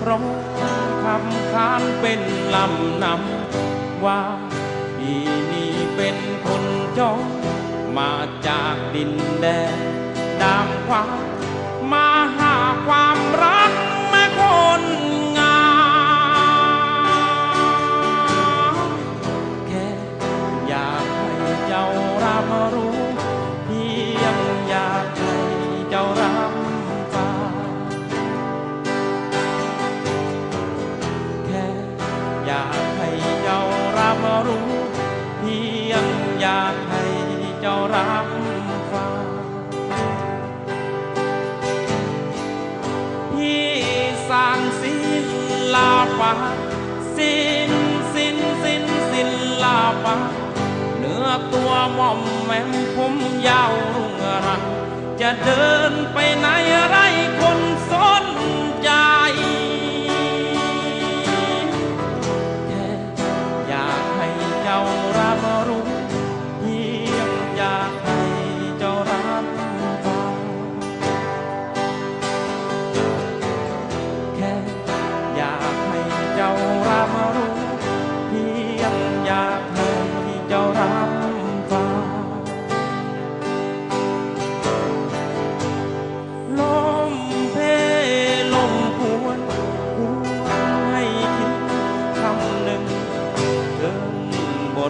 พร้องคำคานเป็นลำนำว่าพี่นี่เป็นคนจองมาจากดินแดนดามความมาหาความรักแม่คนงามแค่อยากให้เจ้ารับรู้ อยากให้เจ้ารับรู้ เพียงอยากให้เจ้ารับฟังพี่สร้างศิลาปะศิลศิลศิลศิลาปะเนื้อตัวม่อมแมมผมยาวรุ่งรังจะเดินไปไหนไรคนสน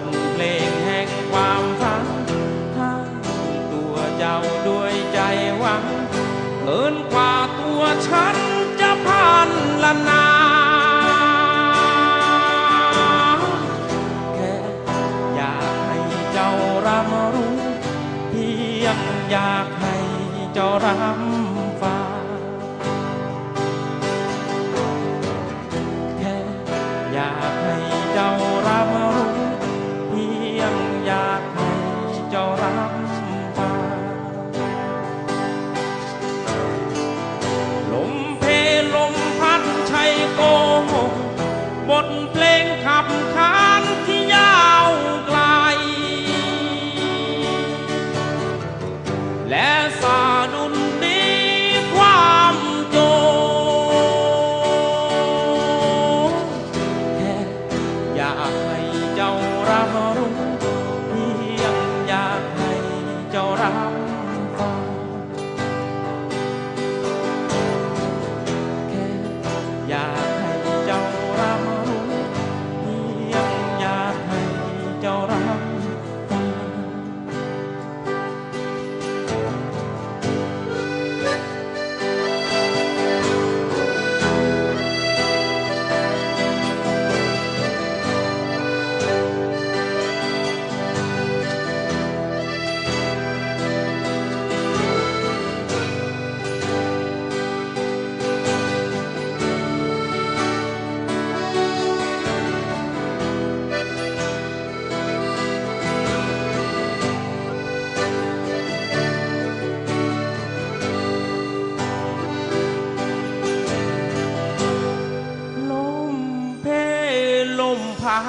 ทเพลงแห่งความฝันทั้งตัวเจ้าด้วยใจหวังเกินกว่าตัวฉันจะพันละนาแค่อยากให้เจ้ารับรู้เพียงอยากให้เจ้ารับ บท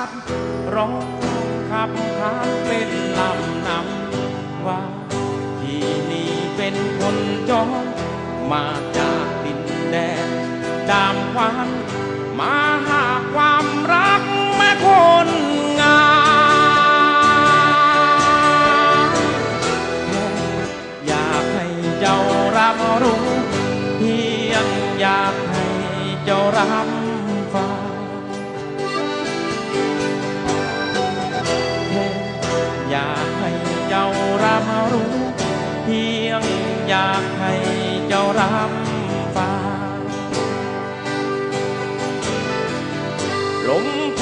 ดร้องขับขานเป็นลำนำว่า ที่นี่เป็นคนจองมาจากดินแดนดามควันมาหาความรักแม่คน อยากให้เจ้ารับฟังลมเพ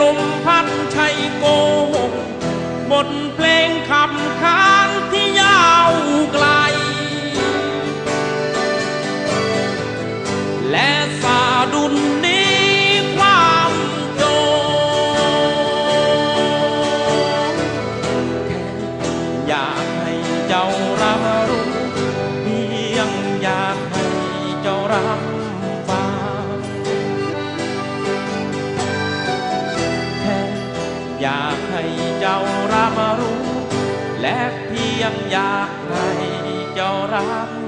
ลมพัดชัยโกหกบทเพลงคำ รับรู้และเพียงอยากให้เจ้ารับ